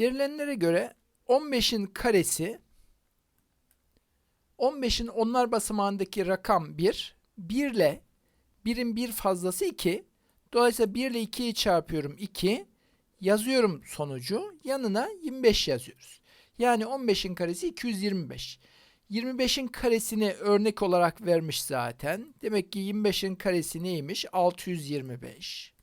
Verilenlere göre 15'in karesi 15'in onlar basamağındaki rakam 1. 1 ile 1'in bir fazlası 2. Dolayısıyla 1 ile 2'yi çarpıyorum 2. Yazıyorum sonucu. Yanına 25 yazıyoruz. Yani 15'in karesi 225. 25'in karesini örnek olarak vermiş zaten. Demek ki 25'in karesi neymiş? 625.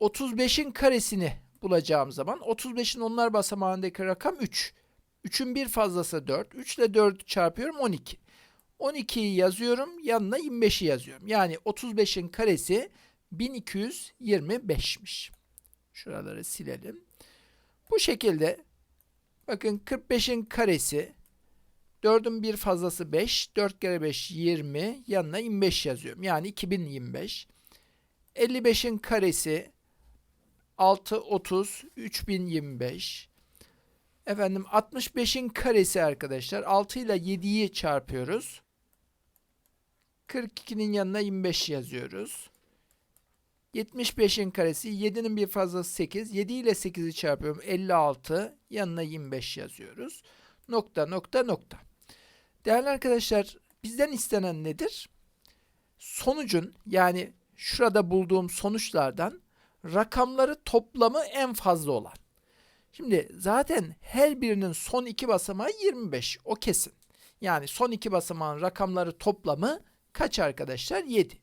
35'in karesini bulacağım zaman 35'in onlar basamağındaki rakam 3. 3'ün bir fazlası 4. 3 ile 4 çarpıyorum 12. 12'yi yazıyorum yanına 25'i yazıyorum. Yani 35'in karesi 1225'miş. Şuraları silelim. Bu şekilde bakın 45'in karesi 4'ün bir fazlası 5. 4 kere 5 20. Yanına 25 yazıyorum. Yani 2025. 55'in karesi 6 30 3025. Efendim 65'in karesi arkadaşlar 6 ile 7'yi çarpıyoruz. 42'nin yanına 25 yazıyoruz. 75'in karesi 7'nin bir fazlası 8. 7 ile 8'i çarpıyorum. 56 yanına 25 yazıyoruz. Nokta nokta nokta. Değerli arkadaşlar bizden istenen nedir? Sonucun yani şurada bulduğum sonuçlardan rakamları toplamı en fazla olan. Şimdi zaten her birinin son iki basamağı 25. O kesin. Yani son iki basamağın rakamları toplamı kaç arkadaşlar? 7.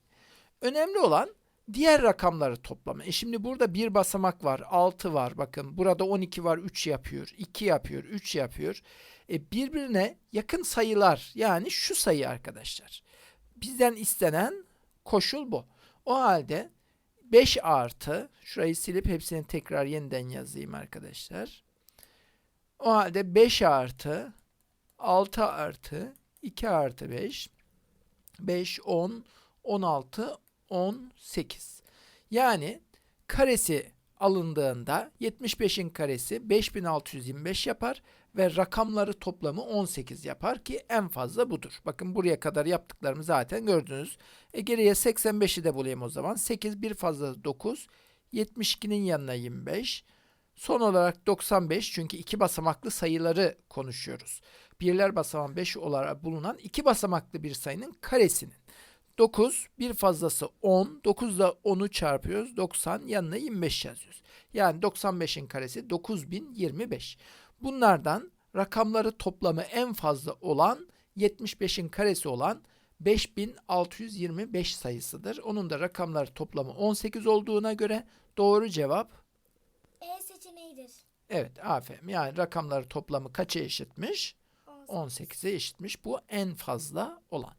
Önemli olan diğer rakamları toplamı. E şimdi burada bir basamak var, 6 var. Bakın burada 12 var, 3 yapıyor, 2 yapıyor, 3 yapıyor. E birbirine yakın sayılar yani şu sayı arkadaşlar. Bizden istenen koşul bu. O halde 5 artı, şurayı silip hepsini tekrar yeniden yazayım arkadaşlar. O halde 5 artı, 6 artı, 2 artı 5, 5, 10, 16, 18. Yani karesi alındığında 75'in karesi 5625 yapar ve rakamları toplamı 18 yapar ki en fazla budur. Bakın buraya kadar yaptıklarımı zaten gördünüz. E geriye 85'i de bulayım o zaman. 8 bir fazla 9. 72'nin yanına 25. Son olarak 95 çünkü iki basamaklı sayıları konuşuyoruz. Birler basamağı 5 olarak bulunan iki basamaklı bir sayının karesinin. 9 bir fazlası 10. 9 ile 10'u çarpıyoruz. 90 yanına 25 yazıyoruz. Yani 95'in karesi 9025. Bunlardan rakamları toplamı en fazla olan 75'in karesi olan 5625 sayısıdır. Onun da rakamları toplamı 18 olduğuna göre doğru cevap E seçeneğidir. evet aferin. Yani rakamları toplamı kaça eşitmiş? 18. 18'e eşitmiş. Bu en fazla olan.